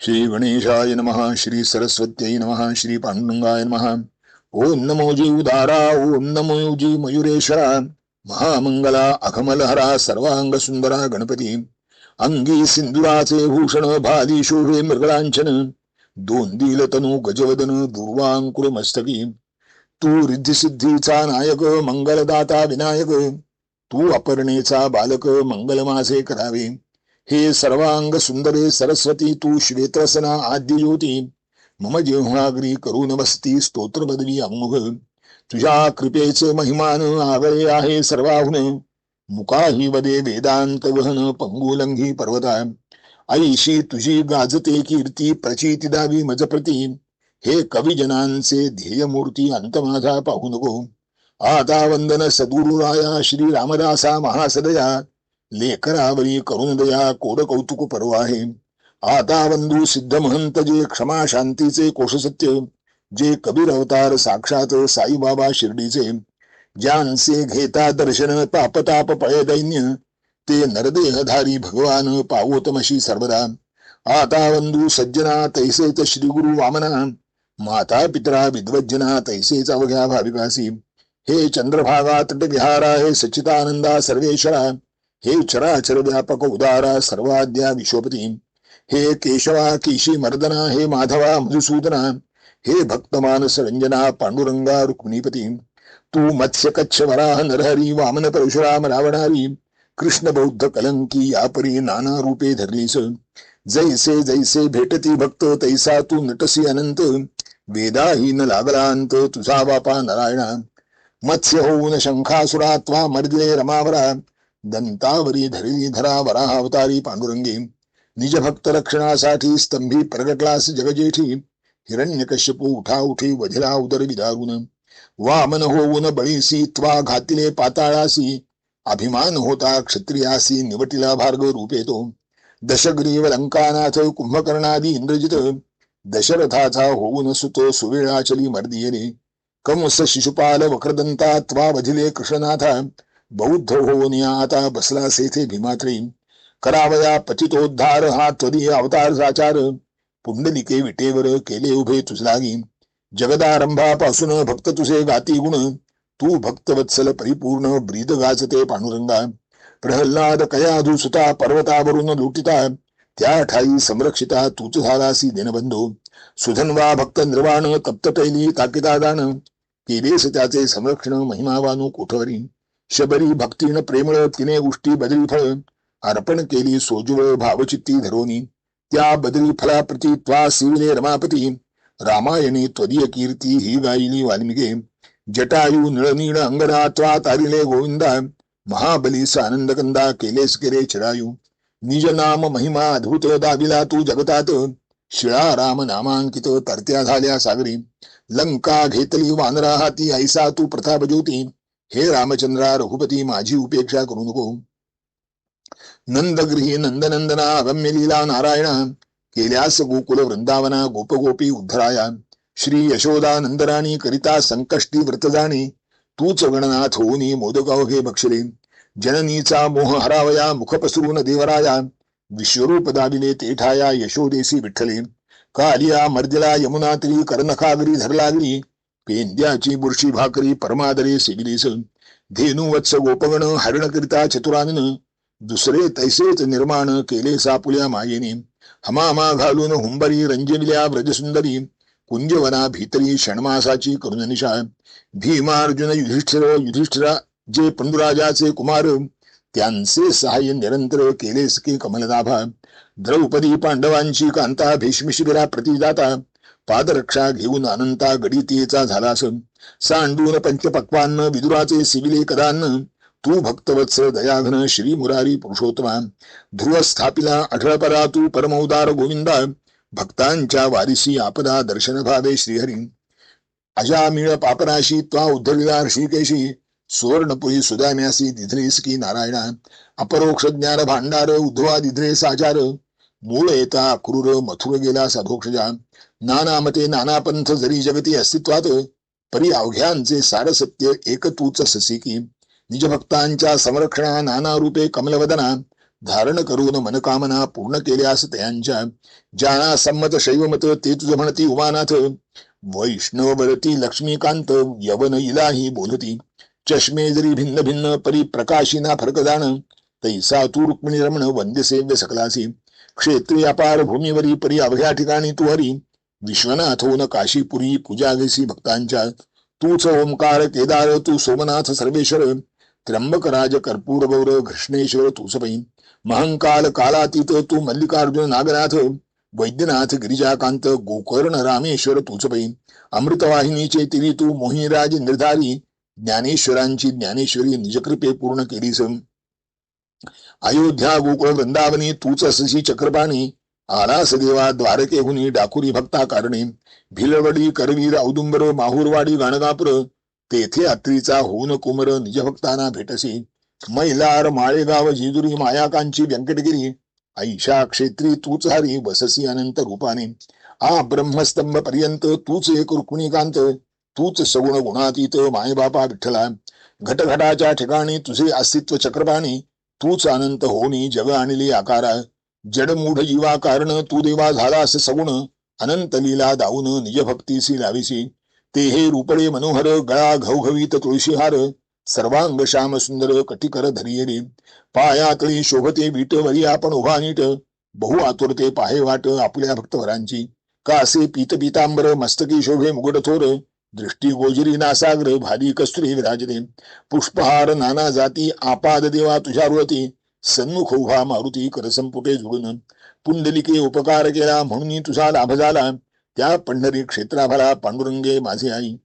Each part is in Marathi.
श्री गणेशाय नमः श्री सरस्वत्यै नमः श्री पांडुरंगाय नमः। ओम नमो जी उदारा ओम नमो जी मयुरेश्वरा महामंगला अखमलहरा सर्वांग सुंदरा गणपती। अंगी सिंधुराचे भूषण भाली शोभे मृगलांचन दोन दिल तनु गजवदन दुर्वांकुर मस्तकी तू रिद्धिसिद्धीचा नायक मंगलदाता विनायक। तू अपर्णेचा बालक मंगल करावे। हे सर्वांग सुंदरे सरस्वती तू श्वेतसना आद्य ज्योती. मम जेव्हाग्री करून बसती स्तोत्र बदली अमुघ. तुझ्या कृपेचे महिमान आगळे आहे सर्वाहुन. मुकाही वदे वेदांत गहन पंगुलंघी पर्वता. ऐशी तुझी गाजते कीर्ती प्रचिती दावी मजप्रती. हे कविजनांचे ध्येयमूर्ती अंत माझा पाहू नको. आता वंदन सद्गुरुराया श्री रामदासा महासदया. लेकरावरी करुणदया कोड कौतुक पर्व आहे. आता बंधू सिद्ध महंत जे क्षमा शांतीचे कोशसत्य जे कबीर अवतार साक्षात साईबाबा शिर्डीचे ज्यांचे घेता दर्शन पापताप पय दैन्य ते नरदेहधारी भगवान पावोतमशी सर्वदा. आता बंधू सज्जना तैसेच श्री गुरु वामना माता पित्रा विद्वज्जना तैसेच अवघ्या भाविकासी. हे चंद्रभागा तटविहारा हे सच्चिदानंदा सर्वेश्वरा. हे चराचर व्यापक उदारा सर्वाद्या विश्वपती हे केशवा केशी मर्दना हे माधवा मधुसूदना हे भक्तमानस रंजना पांडुरंगा रुक्मिणीपती तू मत्स्य कच्छ वराह नरहरी वामन परशुराम रावणारी कृष्ण बौद्ध कलंकी यापरी नाना रूपे धरलीस जैसे जैसे भेटती भक्त तैसा तू नटसी अनंत. वेदाहीन लागलांत तुझा बापा नारायणा. मत्स्य होऊन शंखासुरा त्वा मर्दिले रमावरा. दंतावरी धरली धरा वराह अवतारी पांडुरंगी निज भक्त रक्षणासाठी स्तंभी प्रगटलास जगजेठी हिरण्यकश्यपू उठा उठी वधिरा उदर विदारून वामन होऊन बळीसी त्वा घातिले पाताळासी अभिमान होता क्षत्रियासी निवटिला भार्ग रूपेतो दशग्रीव लंकानाथ कुंभकर्णादी इंद्रजित दशरथाचा होऊन सुतो सुवेळाचली मर्दियने कंस शिशुपाल वक्रदंता त्वा वधिले कृष्णनाथा बौद्ध होऊन या आता बसला सेथे भीमात्री करावया पतितोद्धार हा त्वरी अवतार साचार पुंडलिके विटेवर केले उभे तुझलागी जगदारंभापासून भक्त तुझे गाती गुण. तू भक्तवत्सल परिपूर्ण ब्रीद गाजते पांडुरंगा. प्रहल्लाद कयाधू सुता पर्वतावरून लुटिता. त्या ठाई संरक्षिता तूच झालासी दिनबंधू. सुधन्वा भक्त निर्वाण तप्तटैली ताकितादान केलेस त्याचे संरक्षण महिमावानू कोठवरी शबरी भक्तीन प्रेमळ तिने गोष्टी बदली फळ अर्पण केली सोजुळ भावचित्ती धरोनी. त्या बदली फळाप्रती त्वा शिवने रमापती. रामायणी त्वदीय कीर्ती ही गायली वाल्मिके. जटायू निळनीळ अंगना त्वा तारिले गोविंदा. महाबली सानंदकंदा केलेस केरे चिरायू. निज नाम महिमा अद्भुत दाविला तू जगतात. शिळा राम नामांकित तरत्या झाल्या सागरी. लंका घेतली वानरा हाती ऐसा तू प्रताप ज्योती हे रामचंद्रा रघुपती माझी उपेक्षा करू नको. नंदगृही नंदनंदना अगम्य लीला नारायणा केल्यास गोकुल वृंदावना गोपगोपी उद्धराया. श्री यशोदा नंदराणी करिता संकष्टी व्रत जाणे तूच गणनाथ होऊनी मोदकावघे बक्षले जननीचा मोह हरावया मुख पसरून देवराया. विश्वरूप दाविले तेठाया यशोदेसी विठ्ठले. कालिया मर्दिला यमुना तरी कर्णखागरी धरलागरी. पेंद्याची बुरशी भाकरी परमादरे सिगिलीस धेनुवत्स गोपगण हरणकरिता चतुरानन दुसरे तैसेच निर्माण केले सापुल्या मायेने. हमामा घालून हुंबरी रंजविल्या व्रजसुंदरी कुंजवना भीतरी षण्मासाची करुणनिशा. भीमार्जुन युधिष्ठिर युधिष्ठिरा जे पंडुराजाचे कुमार त्यांचे सहाय्य निरंतर केलेस की कमलदाभा. द्रौपदी पांडवांची कांता भीष्मशिबिरा प्रतिदाता पादरक्षा घेऊन अनंता गडितेचा झालास सांडून पंचपक्वान्न विदुराचे सिविले कदान्न. तू भक्तवत्स दयाघन श्री मुरारी पुरुषोत्तमा. ध्रुवस्थापिला अठळपरा तू परमौदार गोविंदा. भक्तांच्या वारिसी आपदा दर्शन भावे श्रीहरी. अजामिळ पापराशी त्वा उद्धविला ऋषिकेशी सुवर्णपुरी सुदाम्यासी दिधलीस की नारायणा. अपरोक्ष ज्ञान भांडार उद्धवा दिधले साचार. मूळ येता क्रूर मथुर गेला साधोक्षजा नाना मते नाना पंथ जरी जगती अस्तित्वात परी अवघ्यांचे सारसत्य एक तूच ससी की निजभक्तांच्या संरक्षणा नाना रूपे कमलवदना. धारण करून मनकामना पूर्ण केल्यास त्यांच्या. ज्याना संमत शैवमत ते तुझ म्हणती उमानाथ. वैष्णवरती लक्ष्मीकांत यवन इलाही बोलती. चष्मे जरी भिन्न भिन्न परी प्रकाशिना फरक जाण तैसा तू रुक्मिणी रमण वंद्य सेव्य सकलासी. क्षेत्री अपार भूमीवरी परी अवघ्या ठिकाणी तू हरी विश्वनाथ होऊन काशीपुरी पूजा वेसी भक्तांच्या तूच ओंकार केदार तू सोमनाथ सर्वेश्वर त्र्यंबकराज कर्पूर गौर घृष्णेश्वर तूच महंकाल कालातीत तू मल्लिकार्जुन नागनाथ वैद्यनाथ गिरिजाकांत गोकर्ण रामेश्वर तूच अमृतवाहिनीचे तिरी तू मोहिराज निर्धारी ज्ञानेश्वरांची ज्ञानेश्वरी निजकृपे पूर्ण केलीस. अयोध्या गोकुळ वृंदावनी तूच सशी चक्रपाणी आलास देवा द्वारकेहुनी डाकुरी भक्ता कारणे भिलवडी करवीर औदुंबर माहुरवाडी गाणगापूर तेथे अत्रीचा होऊन कुमर निजभक्तांना भेटसी. मैलार माळेगाव जिजुरी मायाकांची व्यंकटगिरी ऐशा क्षेत्री तूच हरी वससी अनंत रूपाने. आ ब्रह्मस्तंभ पर्यंत तूच एक रुक्मिणीकांत तूच सगुण गुणातीत मायबापा विठ्ठला. घटघटाच्या ठिकाणी तुझे अस्तित्व चक्रपाणी तूच अनंत होनी जग आणली आकारा. जडमूढ जीवा कारण तू देवा झाला असे सगुण. अनंत लीला दाऊन निजभक्तीसी लाविसी ते हे रूपळे मनोहर गळा घवघवीत तुळशीहार. सर्वांग श्याम सुंदर कटिकर धरियरी. पायातळी शोभते वीट वरी आपण उभा नीट. बहु आतुरते पाहे वाट आपल्या भक्तवरांची. का असे पीत पीतांबर मस्तकी शोभे मुगट थोर दृष्टी गोजरी नासाग्र भारी कस्तुरी विराजते. पुष्पहार नाना जाती आपाद देवा तुझ्यावरती सन्मुख उभा मारुती करसंपुटे झुळून पुंडलिके उपकार केला म्हणून तुझा लाभ झाला. त्या पंढरी क्षेत्राभरा पांडुरंगे माझे आई.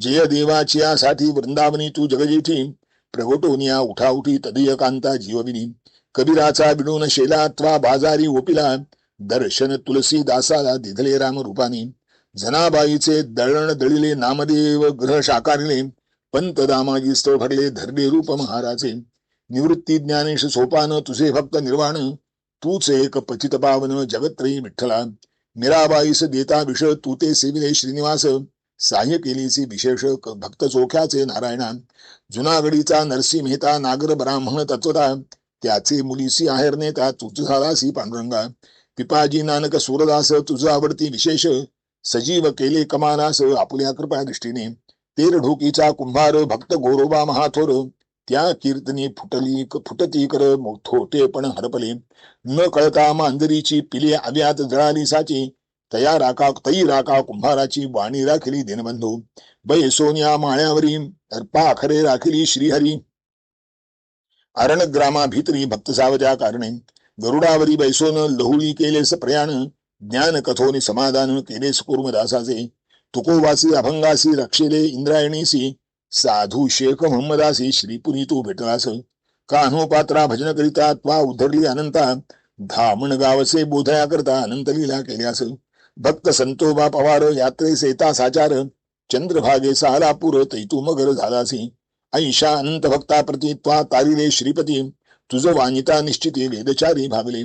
जय देवाची यासाठी वृंदावनी तू जगजेठी प्रगटोनिया उठाउठी तदय कांता जीवविनी कबीराचा विडून शेला त्वा बाजारी ओपिला. दर्शन तुलसी दासाला दिधले राम रूपानी जनाबाईचे दळण दळिले नामदेव ग्रह शाकारिले पंत दामाजी स्थळ भरले धरले रूप महाराजे. निवृत्ती ज्ञानेश सोपान तुझे भक्त निर्वाण तूच एक पतित पावन जगत्रयी विठ्ठला. मीराबाईस देता विष तू ते सेविले श्रीनिवास. सहाय्य केलीची विशेष भक्त चोख्याचे नारायणा. जुनागडीचा नरसी मेहता नागर ब्राह्मण तत्वता. त्याचे मुलीसी आहेर नेता तुझ झालासी पांडुरंगा. पिपाजी नानक सूरदास तुझ आवडती विशेष. सजीव केले कमानास आपल्या कृपा दृष्टीने. तेर ढोकीचा कुंभार भक्त गोरोबा महाथोर. त्या कीर्तनी फुटली फुटती कर थोटे पण हरपले. न कळता मांजरीची पिले अव्यात जळाली साची. तया राका तई राका कुंभाराची वाणी राखली दिनबंधू. बै सोन्या माळ्यावरी पाखरे राखली श्रीहरी. अरण ग्रामा भीतरी भक्त सावजा कारणे. गरुडावरी बैसोन लहुळी केलेस प्रयाण. ज्ञान कथोनी समाधान केले केलेस कुर्मदासाचे तुकोबासी अभंगासी रक्षेले इंद्रायणीसी। साधू शेख मोहम्मदासी श्रीपुरी तू भेटलास। कान्हो पात्रा भजन करिता त्वा उधरली अनंता। धामण गावसे बोधया करता अनंत लिला केल्यास। भक्त संतोबा पवार यात्रे सेता साचार। चंद्रभागे सालापूर तैतू मगर झालासी। ऐशा अनंत भक्ता प्रती त्वा तारिले श्रीपती। तुझ वानिता निश्चिती वेदचारी भागले।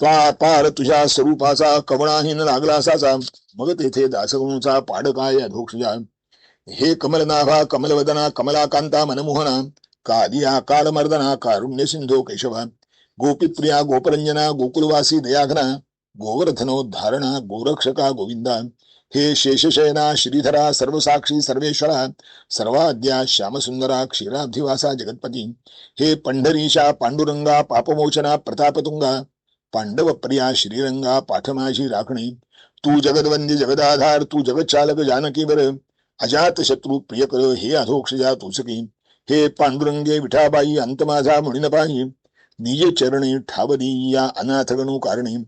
त्वा पार तुझ्या स्वरूपाचा कवणाहीन लागला असाचा मग तेथे दासगुणूचा पाडकाय अधोक्षजा हे कमलनाभा कमलवदना कमलाकांता मनमोहना कालिया कालमर्दना कारुण्य सिंधो केशवा गोपीप्रिया गोपरंजना गोकुलवासी दयाघना गोवर्धनोद्धारणा गोरक्षका गोविंदा. हे शेषशयना श्रीधरा सर्वसाक्षी सर्वेश्वरा सर्वाद्या श्यामसुंदरा क्षीराब्धिवासा जगतपती. हे पंढरीशा पांडुरंगा पापमोचना प्रतापतुंगा पांडव प्रिया श्रीरंगा पाठमाशी राखणे तू जगदवंदी जगदाधार तू जगच्चालक जानकीवर अजात शत्रू प्रियकर हे अधोक्षजा तुसकी हे पांडुरंगे विठाबाई अंत माझा म्हणून पाही. निज चरणी ठावदी या अनाथगणू कारणे.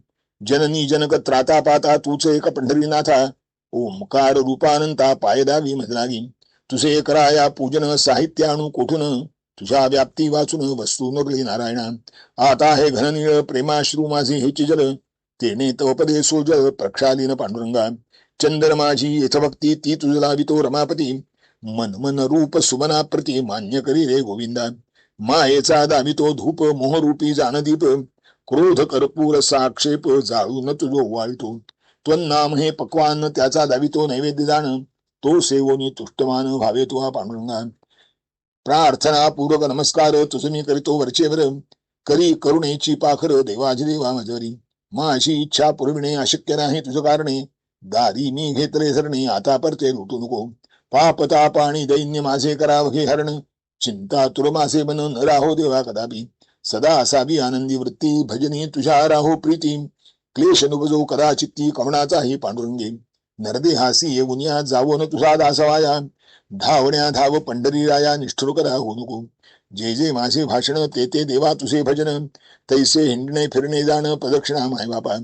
जननी जनक त्राता पाता तूच एक पंढरीनाथा. ओंकार रूपानंता पायदावी मधलागी तुझे कराया पूजन साहित्य आणू कोठून? तुझ्या व्याप्ती वाचून वस्तू मगली नारायणा. आता हे घननीळ प्रेमाश्रू माझे हे चिजल. तेने तवपदे सोजल प्रक्षालीन पांडुरंगा. चंदर माझी यथभक्ती ती तुझला वितो रमापती. मन मन रूप सुमना प्रती मान्य करी रे गोविंदा. मायेचा दावितो धूप मोहरूपी जानदीप. क्रोध कर्पूर साक्षेप जाळून तुझो वाळतो. त्वन्नाम हे पक्वान त्याचा दावितो नैवेद्य जाण तो सेवोनी तुष्टमान व्हावे तो हा पांडुरंगा. प्रार्थना पूर्वक नमस्कार हो, तुझ मी करीतो वरचेवर करी करुणेची पाखर देवाधिदेवा मजरी. माझी इच्छा पुरविणे अशक्य नाही तुझं कारणे. दारी मी घेतले धरणे आता परते लुटू नको. पाप ताप आणि दैन्य माझे करावं हे हरण. चिंता तुर माझे मन न राहो देवा कदापि. सदा असावी आनंदी वृत्ती भजनी तुझ्या राहो प्रीती. क्लेश नुबजो कदाचित्ती कवणाचा हे पांडुरंगे. नरदे येऊन या जावो न तुझा दासवाया. धावण्या धाव पंढरी राया निष्ठुर करा हो नको. जे जे माझे भाषण ते ते देवा तुझे भजन. तैसे हिंडणे फिरणे जाणं प्रदक्षिणा माय बापा.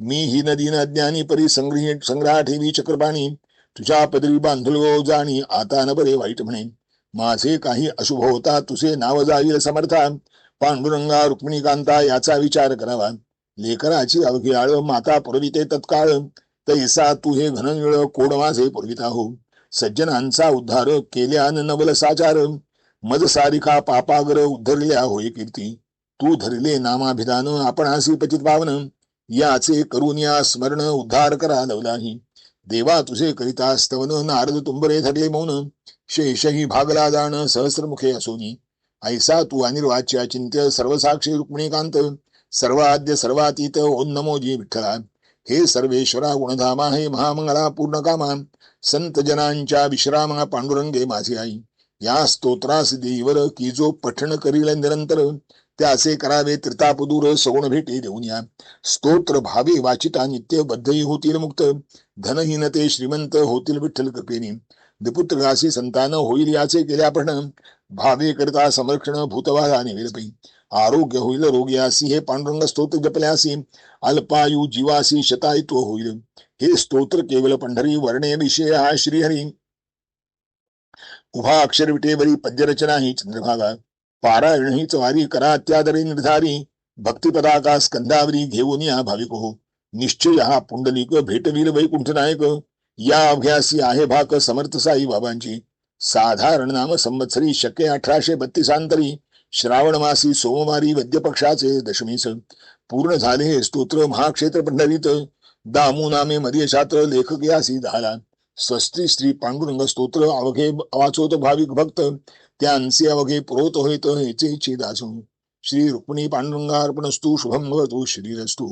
मी ही नदी न अज्ञानी परी संग्रही संग्रहा ठेवी चक्रपाणी. तुझ्या पदरी बांधलो जाणी आता न बरे वाईट म्हणे. माझे काही अशुभ होता तुझे नाव जाईल समर्था. पांडुरंगा रुक्मिणीकांता याचा विचार करावा. लेकराची अवघी माता पुरविते तत्काळ. तैसा तू हे घननिळ कोड माझे पुरविता हो. सज्जनांचा उद्धार केल्यान नवल साचार. मज सारिका पापाग्र उद्धरल्या होय कीर्ती. तू धरले नामाभिधान आपणासी पचित पावन. याचे करून या स्मरण उद्धार करा नवलाही. देवा तुझे करिता स्तवन नारद तुंबरे धरले मौन. शेषही भागला जाण सहस्रमुखे असोनी. ऐसा तू अनिर्वाच्य चिंत्य सर्वसाक्षी रुक्मिणीकांत. सर्वाद्य सर्वातीत ओन्नमोजी विठ्ठला हे सर्वेश्वरा गुणधामा हे महामंगळा पूर्ण कामा संत जनांच्या विश्रामा पांडुरंगे माझी आई. या स्तोत्रास देईवर की जो पठण करील निरंतर त्याचे करावे त्रितापदूर सगुण भेटे देऊन या. स्तोत्र भावे वाचिता नित्य बद्धही होतील मुक्त धनहीन ते श्रीमंत होतील विठ्ठल कृपेने. दिपुत्रगासी संतान होईल याचे केल्या पण भावे करता संरक्षण भूतवादा निवेलपै आरोग्य होईल रोग्यासी हे पांडुरंग स्तोत्र जपल्यासी अल्पायू जीवासी शतायुत्व होईल हे स्तोत्र केवळ पंढरी वर्णे विषय हा श्रीहरी उभा अक्षर विटेवरी पद्यरचना ही चंद्रभागा पारायण ही चवारी करा त्यादरी निर्धारी भक्तिपदाका स्कंदावरी घेऊन या भाविक हो निश्चय हा पुंडलिक भेटवीर वैकुंठ नायक या अभ्यासी आहे भाक समर्थ साई बाबांची साधारण नाम संवत्सरी शके अठराशे बत्तीसांतरी श्रावण मासी सोमवारी वद्यपक्षाचे दशमीस पूर्ण झाले हे स्तोत्र महाक्षेत्र पंढरीत. दामू नामे मध्ये छात्र लेखक यासी धाला स्वस्ती श्री पांडुरंग स्तोत्र अवघे वाचोत भाविक भक्त. त्यांचे अवघे पुरोत होईत हेचे दासू श्री रुक्मिणी पांडुरंगार्पणस्तु शुभम भवतु श्रीरस्तु.